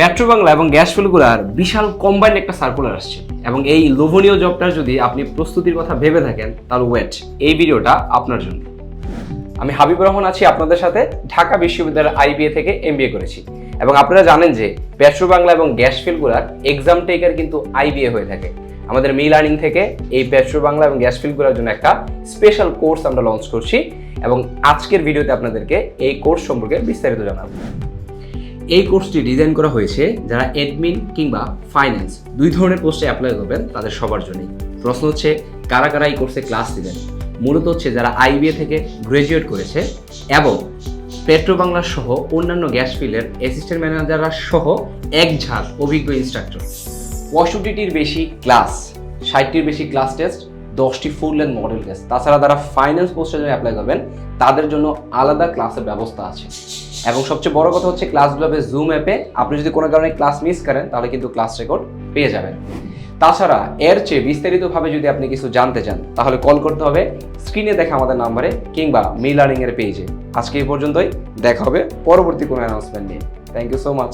Petro Bangla এবং gas ফুলগুলার বিশাল কম্বাইন্ড একটা সার্কুলার আসছে। এবং এই লোভনীয় জবটার যদি আপনি প্রস্তুতির কথা ভেবে থাকেন, তাহলে ওয়েট এই ভিডিওটা আপনার জন্য। আমি হাবিব রহমান আছি আপনাদের সাথে, ঢাকা বিশ্ববিদ্যালয়ের আইবিএ থেকে এমবিএ করেছি। এবং আপনারা জানেন যে পেট্রো বাংলা এবং গ্যাস ফিলগুলার এক্সাম টেকার কিন্তু আইবিএ হয়ে থাকে। আমাদের মি লার্নিং থেকে এই পেট্রো বাংলা এবং গ্যাস ফিলগুলোর জন্য একটা স্পেশাল কোর্স আমরা লঞ্চ করছি। এবং আজকের ভিডিওতে আপনাদেরকে এই কোর্স সম্পর্কে বিস্তারিত জানাব। এই কোর্সটি ডিজাইন করা হয়েছে যারা অ্যাডমিন কিংবা ফাইন্যান্স, দুই ধরনের পোস্টে অ্যাপ্লাই করবেন তাদের সবার জন্যই। প্রশ্ন হচ্ছে, কারা কারা এই কোর্সে ক্লাস দিবেন? মূলত হচ্ছে যারা আইবিএ থেকে গ্রাজুয়েট করেছে এবং পেট্রো বাংলা সহ অন্যান্য গ্যাস ফিল্ডের অ্যাসিস্ট্যান্ট ম্যানেজাররা সহ এক ঝাঁক অভিজ্ঞ ইনস্ট্রাক্টর। পঁয়ষট্টিটির বেশি ক্লাস, ষাটটির বেশি ক্লাস টেস্ট, দশটি ফুল লেন্থ মডেল টেস্ট। তাছাড়া যারা ফাইন্যান্স পোস্টে জন্য অ্যাপ্লাই করবেন, তাদের জন্য আলাদা ক্লাসের ব্যবস্থা আছে। এবং সবচেয়ে বড় কথা হচ্ছে ক্লাসগুলো জুম অ্যাপে আপনি যদি কোনো কারণে ক্লাস মিস করেন, তাহলে কিন্তু ক্লাস রেকর্ড পেয়ে যাবেন। তাছাড়া এর চেয়ে বিস্তারিতভাবে যদি আপনি কিছু জানতে চান, তাহলে কল করতে হবে স্ক্রিনে দেখা আমাদের নাম্বারে কিংবা মি লার্নিং এর পেজে আজকে এই পর্যন্তই। দেখা হবে পরবর্তী কোনো অ্যানাউন্সমেন্ট নিয়ে। Thank you so much